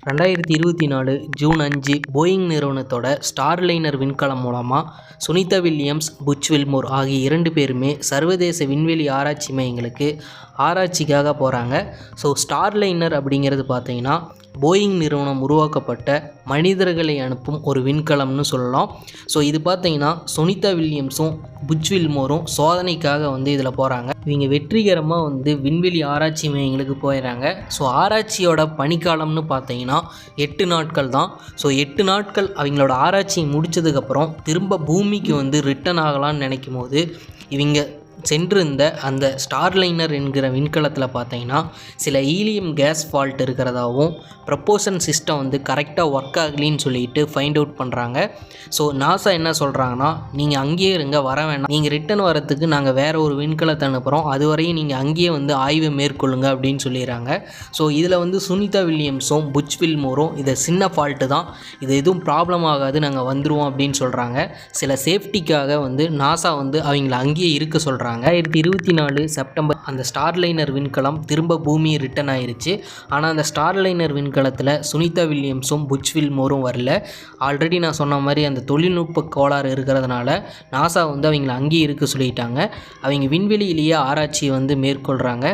ரெண்டாயிரத்தி இருபத்தி நாலு ஜூன் அஞ்சு போயிங் நிறுவனத்தோட ஸ்டார்லைனர் விண்கலம் மூலமாக சுனிதா வில்லியம்ஸ் புச் வில்மோர் ஆகிய இரண்டு பேருமே சர்வதேச விண்வெளி ஆராய்ச்சி மையங்களுக்கு ஆராய்ச்சிக்காக போகிறாங்க ஸோ ஸ்டார்லைனர் அப்படிங்கிறது பார்த்திங்கன்னா போயிங் நிறுவனம் உருவாக்கப்பட்ட மனிதர்களை அனுப்பும் ஒரு விண்கலம்னு சொல்லலாம். ஸோ இது பார்த்தீங்கன்னா சுனிதா வில்லியம்ஸும் புட்ச் வில்மோரும் சோதனைக்காக வந்து இதில் போகிறாங்க இவங்க வெற்றிகரமாக வந்து விண்வெளி ஆராய்ச்சி மையங்களுக்கு போயிடுறாங்க ஸோ ஆராய்ச்சியோட பனிக்காலம்னு பார்த்தீங்கன்னா எட்டு நாட்கள் தான். ஸோ எட்டு நாட்கள் அவங்களோட ஆராய்ச்சி முடித்ததுக்கப்புறம் திரும்ப பூமிக்கு வந்து ரிட்டர்ன் ஆகலாம்னு நினைக்கும் போது இவங்க சென்றிருந்த அந்த ஸ்டார்லைனர் என்கிற விண்கலத்தில் பார்த்தீங்கன்னா சில ஈலியம் கேஸ் ஃபால்ட் இருக்கிறதாகவும் ப்ரப்போசன் சிஸ்டம் வந்து கரெக்டாக ஒர்க் ஆகலின்னு சொல்லிட்டு ஃபைண்ட் அவுட் பண்ணுறாங்க ஸோ நாசா என்ன சொல்கிறாங்கன்னா நீங்கள் அங்கேயே இருங்க வர வேணாம். நீங்கள் ரிட்டர்ன் வரத்துக்கு நாங்கள் வேறு ஒரு விண்கலத்தை அனுப்புகிறோம் அது வரையும் நீங்கள் அங்கேயே வந்து ஆய்வை மேற்கொள்ளுங்க அப்படின்னு சொல்லிடுறாங்க. ஸோ இதில் வந்து சுனிதா வில்லியம்ஸும் புச் வில்மோரும் இதை சின்ன ஃபால்ட்டு தான். இது எதுவும் ப்ராப்ளம் ஆகாது நாங்கள் வந்துடுவோம் அப்படின்னு சொல்கிறாங்க சில சேஃப்டிக்காக வந்து நாசா வந்து அவங்கள அங்கேயே இருக்க சொல்கிறாங்க ரெண்டாயிரத்தி இருபத்தி நாலு செப்டம்பர். அந்த ஸ்டார்லைனர் விண்கலம் திரும்ப பூமி ரிட்டர்ன் ஆயிருச்சு. ஆனால் அந்த ஸ்டார்லைனர் விண்கலத்தில் சுனிதா வில்லியம்ஸும் புச் வில்மோரும் வரல. ஆல்ரெடி நான் சொன்ன மாதிரி அந்த தொழில்நுட்ப கோளாறு இருக்கிறதுனால நாசா வந்து அவங்கள அங்கேயே இருக்க சொல்லிட்டாங்க. அவங்க விண்வெளியிலேயே ஆராய்ச்சியை வந்து மேற்கொள்கிறாங்க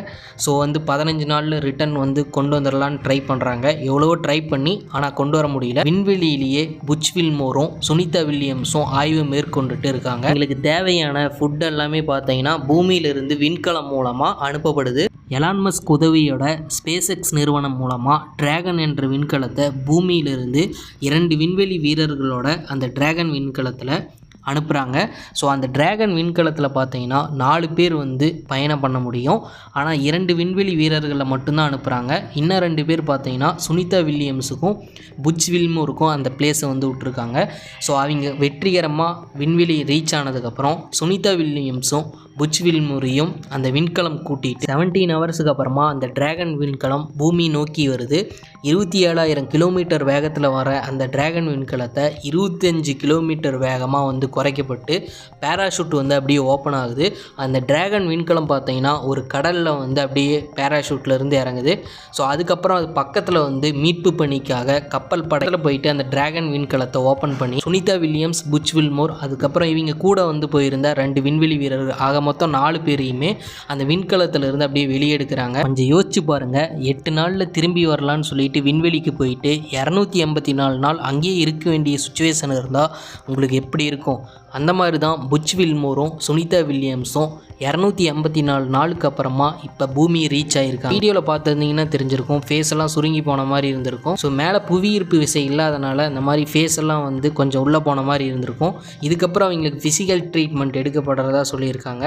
ஸோ வந்து பதினஞ்சு நாளில் ரிட்டர்ன் வந்து கொண்டு வந்துடலான்னு ட்ரை பண்ணுறாங்க எவ்வளவோ ட்ரை பண்ணி ஆனால் கொண்டு வர முடியல. விண்வெளியிலேயே புச் வில்மோரும் சுனிதா வில்லியம்ஸும் ஆய்வு மேற்கொண்டுட்டு இருக்காங்க. எங்களுக்கு தேவையான ஃபுட் எல்லாமே பார்த்தீங்கன்னா பூமியிலிருந்து விண்கலம் மூலமாக அனுப்பப்படுது. எலான்மஸ்க் உதவியோட ஸ்பேஸ் எக்ஸ் நிறுவனம் மூலமாக டிராகன் என்ற விண்கலத்தை பூமியிலிருந்து இரண்டு விண்வெளி வீரர்களோட அந்த டிராகன் விண்கலத்தில் அனுப்புகிறாங்க ஸோ அந்த டிராகன் விண்கலத்தில் பார்த்தீங்கன்னா நாலு பேர் வந்து பயணம் பண்ண முடியும். ஆனால் இரண்டு விண்வெளி வீரர்களை மட்டும்தான் அனுப்புகிறாங்க இன்னும் ரெண்டு பேர் பார்த்தீங்கன்னா சுனிதா வில்லியம்ஸுக்கும் புட்ச் வில்மோருக்கும் அந்த பிளேஸை வந்து விட்ருக்காங்க ஸோ அவங்க வெற்றிகரமாக விண்வெளி ரீச் ஆனதுக்கப்புறம் சுனிதா வில்லியம்ஸும் புச்வில் முறையும் அந்த விண்கலம் கூட்டிட்டு செவன்டீன் ஹவர்ஸுக்கு அப்புறமா அந்த டிராகன் விண்கலம் பூமி நோக்கி வருது. இருபத்தி ஏழாயிரம் கிலோமீட்டர் வேகத்தில் வர அந்த டிராகன் விண்கலத்தை இருபத்தஞ்சு கிலோமீட்டர் வேகமாக வந்து குறைக்கப்பட்டு பேராஷூட் வந்து அப்படியே ஓப்பன் ஆகுது. அந்த டிராகன் விண்கலம் பார்த்தீங்கன்னா ஒரு கடலில் வந்து அப்படியே பேராஷூட்லேருந்து இறங்குது. ஸோ அதுக்கப்புறம் அது பக்கத்தில் வந்து மீட்பு பணிக்காக கப்பல் படத்தில் போயிட்டு அந்த டிராகன் விண்கலத்தை ஓப்பன் பண்ணி சுனிதா வில்லியம்ஸ் புச் வில்மோர் அதுக்கப்புறம் இவங்க கூட வந்து போயிருந்த ரெண்டு விண்வெளி வீரர்கள் ஆக மொத்தம் நாலு பேரையுமே அந்த விண்கலத்தில் இருந்து அப்படியே வெளியெடுக்கிறாங்க. கொஞ்சம் யோசிச்சு பாருங்க. எட்டு நாளில் திரும்பி வரலான்னு சொல்லிட்டு விண்வெளிக்கு போயிட்டு இரநூத்தி எண்பத்தி நாலு நாள் அங்கேயே இருக்க வேண்டிய சுச்சுவேஷன் இருந்தால் உங்களுக்கு எப்படி இருக்கும்? அந்த மாதிரி தான் புச் வில்மோரும் சுனிதா வில்லியம்ஸும் இரநூத்தி எண்பத்தி நாலு நாளுக்கு அப்புறமா இப்போ பூமி ரீச் ஆயிருக்கா வீடியோவில் பார்த்துருந்தீங்கன்னா தெரிஞ்சிருக்கும். ஃபேஸ் எல்லாம் சுருங்கி போன மாதிரி இருந்திருக்கும். ஸோ மேலே புவியீர்ப்பு விசை இல்லாதனால இந்த மாதிரி ஃபேஸ் எல்லாம் வந்து கொஞ்சம் உள்ளே போன மாதிரி இருந்திருக்கும். இதுக்கப்புறம் அவங்களுக்கு ஃபிசிக்கல் ட்ரீட்மெண்ட் எடுக்கப்படுறதா சொல்லியிருக்காங்க.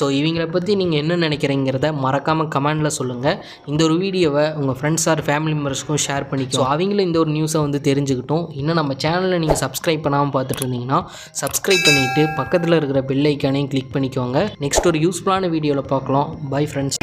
ஸோ இவங்களை பற்றி நீங்கள் என்ன நினைக்கிறீங்கிறத மறக்காமல் கமெண்டில் சொல்லுங்கள் இந்த ஒரு வீடியோவை உங்கள் ஃப்ரெண்ட்ஸ் ஆர் ஃபேமிலி மெம்பர்ஸ்க்கும் ஷேர் பண்ணிக்கோ. ஸோ அவங்களும் இந்த ஒரு நியூஸை வந்து தெரிஞ்சுக்கிட்டோம். இன்னும் நம்ம சேனலில் நீங்கள் சப்ஸ்கிரைப் பண்ணாமல் பார்த்துட்டு இருந்தீங்கன்னா சப்ஸ்கிரைப் பண்ணிவிட்டு பக்கத்தில் இருக்கிற பெல் ஐக்கானையும் கிளிக் பண்ணிக்கோங்க. நெக்ஸ்ட் ஒரு யூஸ்ஃபுல்லான வீடியோவில் பார்க்கலாம். Bye friends